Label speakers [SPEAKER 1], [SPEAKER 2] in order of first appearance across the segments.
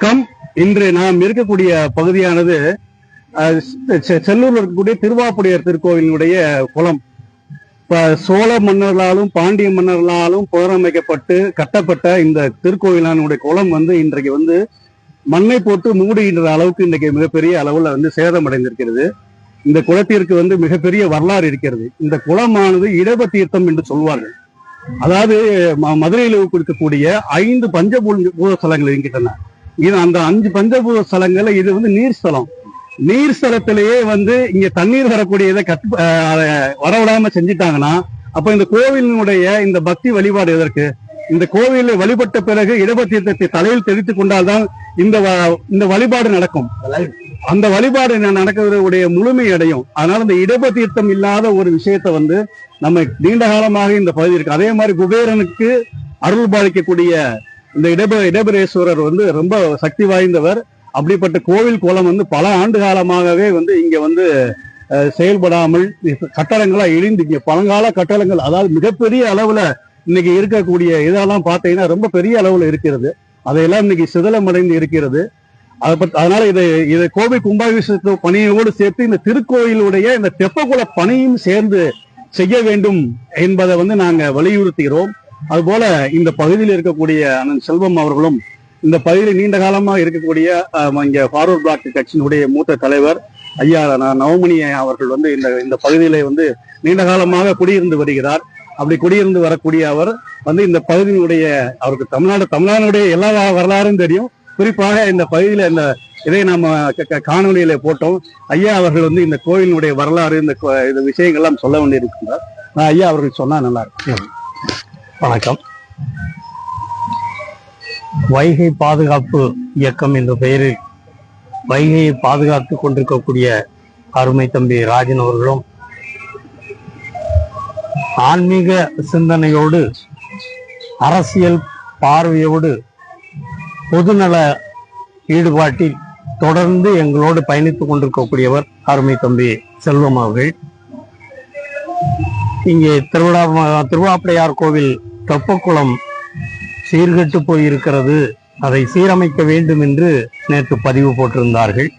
[SPEAKER 1] வணக்கம். இன்று நாம் இருக்கக்கூடிய பகுதியானது செ- செல்லூர்ல இருக்கக்கூடிய திருவாப்புடையார் திருக்கோவிலினுடைய குளம். இப்ப சோழ மன்னர்களாலும் பாண்டிய மன்னர்களாலும் புனரமைக்கப்பட்டு கட்டப்பட்ட இந்த திருக்கோவிலானுடைய குளம் வந்து இன்றைக்கு வந்து மண்ணை போட்டு மூடுகின்ற அளவுக்கு இன்றைக்கு மிகப்பெரிய அளவுல வந்து சேதமடைந்திருக்கிறது. இந்த குளத்திற்கு வந்து மிகப்பெரிய வரலாறு இருக்கிறது. இந்த குளமானது இடப தீர்த்தம் என்று சொல்வார்கள். அதாவது மதுரையில் இருக்கக்கூடிய ஐந்து பஞ்சபூத ஸ்தலங்கள் இருக்கின்றன. இது அந்த அஞ்சு பஞ்சபூத ஸ்தலங்கள்ல இது வந்து நீர் ஸ்தலம். நீர் ஸ்தலத்திலேயே வந்து இங்க தண்ணீர் வரக்கூடியதை கட்டு வரவிடாம செஞ்சுட்டாங்கன்னா அப்ப இந்த கோவிலினுடைய இந்த பக்தி வழிபாடு எதற்கு? இந்த கோவிலை வழிபட்ட பிறகு இடப தீர்த்தத்தை தலையில் தெரித்து கொண்டால்தான் இந்த வ- இந்த வழிபாடு நடக்கும். அந்த வழிபாடு ந- நடக்கிறதுடைய முழுமை அடையும். அதனால இந்த இடப தீர்த்தம் இல்லாத ஒரு விஷயத்த வந்து நம்ம நீண்ட காலமாக இந்த பகுதி இருக்கு. அதே மாதிரி குபேரனுக்கு அருள் பாதிக்கக்கூடிய இந்த இடப இடபரேஸ்வரர் வந்து ரொம்ப சக்தி வாய்ந்தவர். அப்படிப்பட்ட கோவில் குளம் வந்து பல ஆண்டு காலமாகவே வந்து இங்க வந்து செயல்படாமல் கட்டடங்களா இழிந்து இங்க பழங்கால கட்டடங்கள் அதாவது மிகப்பெரிய அளவுல இன்னைக்கு இருக்கக்கூடிய இதெல்லாம் பார்த்தீங்கன்னா ரொம்ப பெரிய அளவுல இருக்கிறது. அதையெல்லாம் இன்னைக்கு சிதலமடைந்து இருக்கிறது. அதை பத்தி அதனால இதை இதை கோவை கும்பாபிஷேக பணியோடு சேர்த்து இந்த திருக்கோயிலுடைய இந்த தெப்பகுல பணியும் சேர்ந்து செய்ய வேண்டும் என்பதை வந்து நாங்க வலியுறுத்துகிறோம். அதுபோல இந்த பகுதியில் இருக்கக்கூடிய அண்ணன் செல்வம் அவர்களும் இந்த பகுதியில் நீண்ட காலமா இருக்கக்கூடிய அஹ், இங்க ஃபார்வர்ட் பிளாக் கட்சியினுடைய மூத்த தலைவர் ஐயா நவமணி அவர்கள் வந்து இந்த இந்த பகுதியில வந்து நீண்ட காலமாக குடியிருந்து வருகிறார். அப்படி குடியிருந்து வரக்கூடிய அவர் வந்து இந்த பகுதியினுடைய அவருக்கு தமிழ்நாடு தமிழ்நாடுடைய எல்லா வரலாறும் தெரியும். குறிப்பாக இந்த பகுதியில இந்த இதை நாம க- போட்டோம். ஐயா அவர்கள் வந்து இந்த கோயிலினுடைய வரலாறு இந்த இந்த விஷயங்கள்லாம் சொல்ல வேண்டியிருக்கிறார் நான் ஐயா அவர்கள் சொன்னா நல்லா இருக்கும்.
[SPEAKER 2] வணக்கம். வைகை பாதுகாப்பு இயக்கம் என்ற பெயரில் வைகையை பாதுகாத்து கொண்டிருக்கக்கூடிய அருமை தம்பி ராஜன் அவர்களும் ஆன்மீக சிந்தனையோடு அரசியல் பார்வையோடு பொதுநல ஈடுபாட்டில் தொடர்ந்து எங்களோடு பயணித்துக் கொண்டிருக்கக்கூடியவர் அருமை தம்பி செல்வம் அவர்கள். இங்கே திருவிழா திருவாப்படையார் கோவில் தெப்பக்குளம் சீர்கெட்டு போயிருக்கிறது. அதை சீரமைக்க வேண்டும் என்று நேற்று பதிவு போட்டிருந்தார்கள்.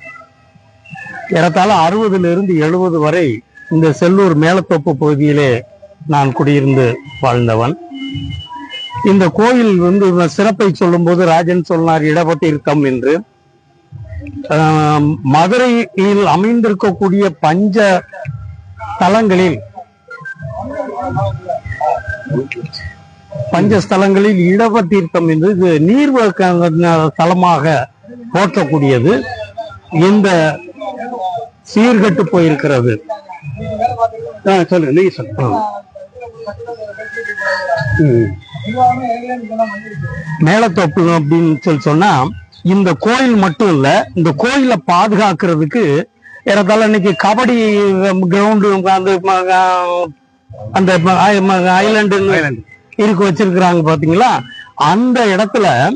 [SPEAKER 2] ஏறத்தாழ அறுபதிலிருந்து எழுபது வரை இந்த செல்லூர் மேலத்தோப்பு பகுதியிலே நான் குடியிருந்து வாழ்ந்தவன். இந்த கோயில் வந்து சிறப்பை சொல்லும்போது ராஜன் சொன்னார் இடப்பட்டிருக்கம் என்று. மதுரையில் அமைந்திருக்கக்கூடிய பஞ்ச தலங்களில் பஞ்சஸ்தலங்களில் இடவ தீர்த்தம் என்று இது நீர்வ தலமாக போற்றக்கூடியது. இந்த சீர்கெட்டு போயிருக்கிறது.
[SPEAKER 1] சொல்லுங்க நீங்க சொல்லுங்க
[SPEAKER 2] மேலத்தோப்பு அப்படின்னு சொல்லி சொன்னா இந்த கோயில் மட்டும் இல்ல இந்த கோயிலை பாதுகாக்கிறதுக்கு ஏறத்தால இன்னைக்கு கபடி கிரவுண்டு அந்த அந்த ஐலண்டு. இருக்கு வச்சிருக்கிறாங்க பாத்தீங்களா? அந்த இடத்துல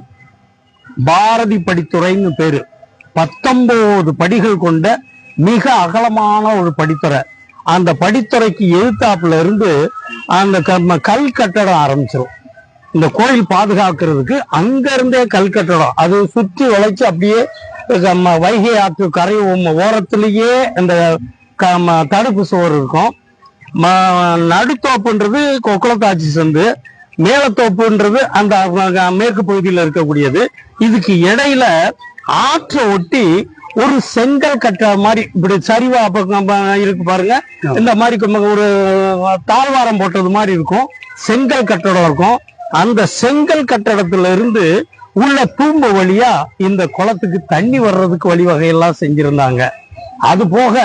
[SPEAKER 2] பாரதி படித்துறைன்னு பேரு. பத்தொன்பது படிகள் கொண்ட மிக அகலமான ஒரு படித்துறை. அந்த படித்துறைக்கு எழுத்தாப்புல இருந்து அந்த க- கல் கட்டடம் ஆரம்பிச்சிடும் இந்த கோயில் பாதுகாக்கிறதுக்கு அங்க இருந்தே கல் கட்டடம். அது சுற்றி வளைச்சு அப்படியே நம்ம வைகை ஆற்று கரை ஓ- ஓரத்திலேயே அந்த க- தடுப்பு சுவர் இருக்கும். ம- நடுத்தோப்புன்றது கொக்குளத்தாச்சி சந்து. மேலத்தோப்புன்றது அந்த மேற்கு பகுதியில் இருக்கக்கூடியது. இதுக்கு இடையில ஆற்றை ஒட்டி ஒரு செங்கல் கட்ட மாதிரி இப்படி சரிவா இருக்கு பாருங்க. இந்த மாதிரி ஒரு தாழ்வாரம் போட்டது மாதிரி இருக்கும். செங்கல் கட்டடம் இருக்கும். அந்த செங்கல் கட்டடத்துல இருந்து உள்ள தூம்பு வழியா இந்த குளத்துக்கு தண்ணி வர்றதுக்கு வழிவகையெல்லாம் செஞ்சிருந்தாங்க. அது போக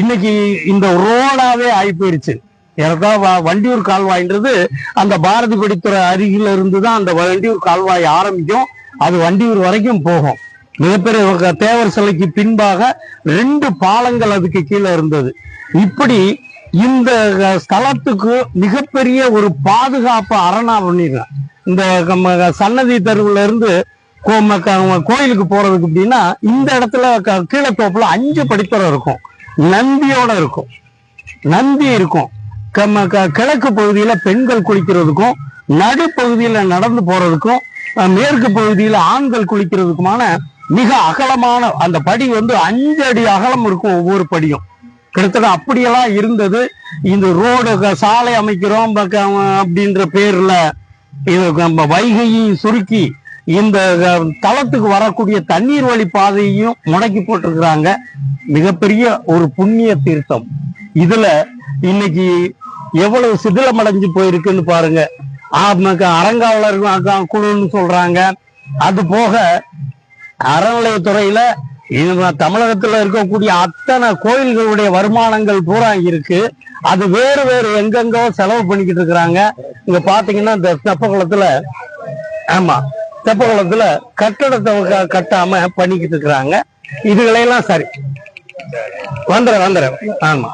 [SPEAKER 2] இன்னைக்கு இந்த ரோடாவே ஆகி போயிருச்சு வண்டியூர் கால்வாய்ன்றது அந்த பாரதி படித்துறை அருகில இருந்து தான் அந்த வண்டியூர் கால்வாய் ஆரம்பிக்கும். அது வண்டியூர் வரைக்கும் போகும். மிகப்பெரிய தேவர் சிலைக்கு பின்பாக ரெண்டு பாலங்கள் அதுக்கு கீழே இருந்தது. இப்படி இந்த ஸ்தலத்துக்கு மிகப்பெரிய ஒரு பாதுகாப்பு அரணா பண்ணிருக்கேன் இந்த நம்ம சன்னதி தெருவுல இருந்து கோ- கோயிலுக்கு போறதுக்கு அப்படின்னா இந்த இடத்துல க- கீழத்தோப்புல அஞ்சு படித்தரம் இருக்கும். நந்தியோட இருக்கும். நந்தி இருக்கும். கம்ம- க- கிழக்கு பகுதியில பெண்கள் குளிக்கிறதுக்கும் நடுப்பகுதியில நடந்து போறதுக்கும் மேற்கு பகுதியில ஆண்கள் குளிக்கிறதுக்குமான மிக அகலமான அந்த படி வந்து அஞ்சு அடி அகலம் இருக்கும் ஒவ்வொரு படியும். கிட்டத்தட்ட அப்படியெல்லாம் இருந்தது. இந்த ரோடு சாலை அமைக்கிறோம் அப்படின்ற பேர்ல இது நம்ம சுருக்கி இந்த தளத்துக்கு வரக்கூடிய தண்ணீர் வழி பாதையையும் முடக்கி போட்டிருக்கிறாங்க. மிகப்பெரிய ஒரு புண்ணிய தீர்த்தம். இதுல இன்னைக்கு எவ்வளவு சிதிலமடைஞ்சு போயிருக்குன்னு பாருங்க. ஆமாக்க அறங்காவலர் குழுன்னு சொல்றாங்க. அது போக அறநிலையத்துறையில தமிழகத்துல இருக்கக்கூடிய அத்தனை கோயில்களுடைய வருமானங்கள் பூரா இருக்கு அது வேறு வேறு எங்கெங்கோ செலவு பண்ணிக்கிட்டு இருக்கிறாங்க. இங்க பாத்தீங்கன்னா இந்த தெப்பகுளத்துல ஆமா தெப்பகுளத்துல கட்டடத்தை கட்டாம பண்ணிக்கிட்டு இருக்கிறாங்க. இதுகளையெல்லாம் சரி. வந்துடுறேன் வந்துடுறேன். ஆமா.